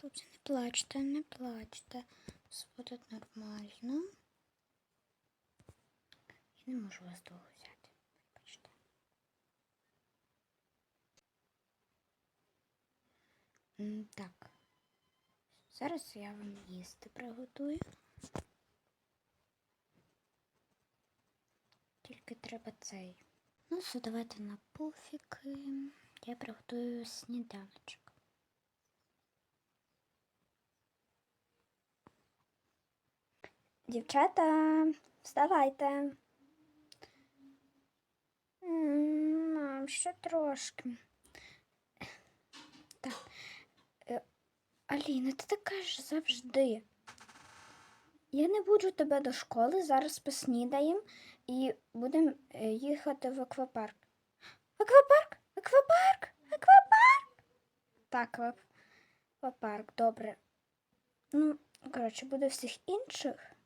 Хлопці, не плачте, не плачте. Все буде нормально. Я не можу вас довго взяти. Вибачте. Так. Зараз я вам їсти приготую. Тільки треба цей. Ну, все, давайте на пуфіки. Я приготую сніданочок. Дівчата, вставайте. Мам, ще трошки. Так. Е, Аліна, ти така ж завжди. Я не буджу тебе до школи, зараз поснідаємо і будемо е, їхати в аквапарк. Аквапарк? Аквапарк? Аквапарк? Так, аквапарк, добре. Ну, коротше, буде всіх інших.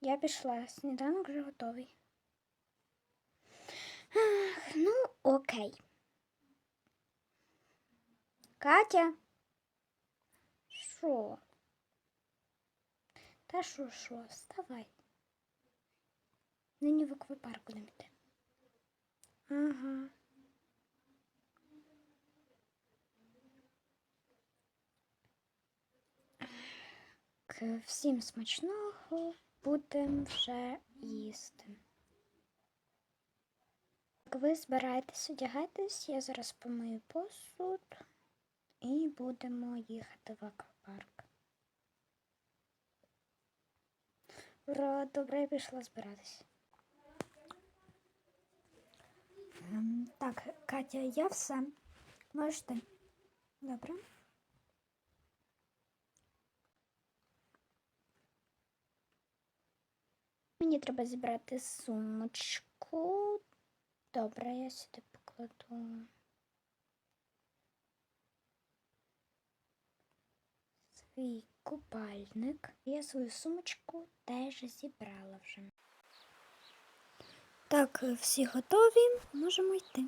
Я пішла, сніданок вже готовий. Ах, ну, окей. Катя? Що? Та що, що, вставай. Нині в аквапарк будемо йти. Ага. Всім смачного будемо вже їсти. Так, ви збираєтесь, одягайтесь, я зараз помию посуд і будемо їхати в аквапарк. Ура, добре, пішла збиратись. Ем, Так, Катя, я все. Можеш ти. Добре. Мені треба зібрати сумочку. Добре, я сюди покладу. Свій купальник. Я свою сумочку теж зібрала вже. Так, всі готові, можемо йти.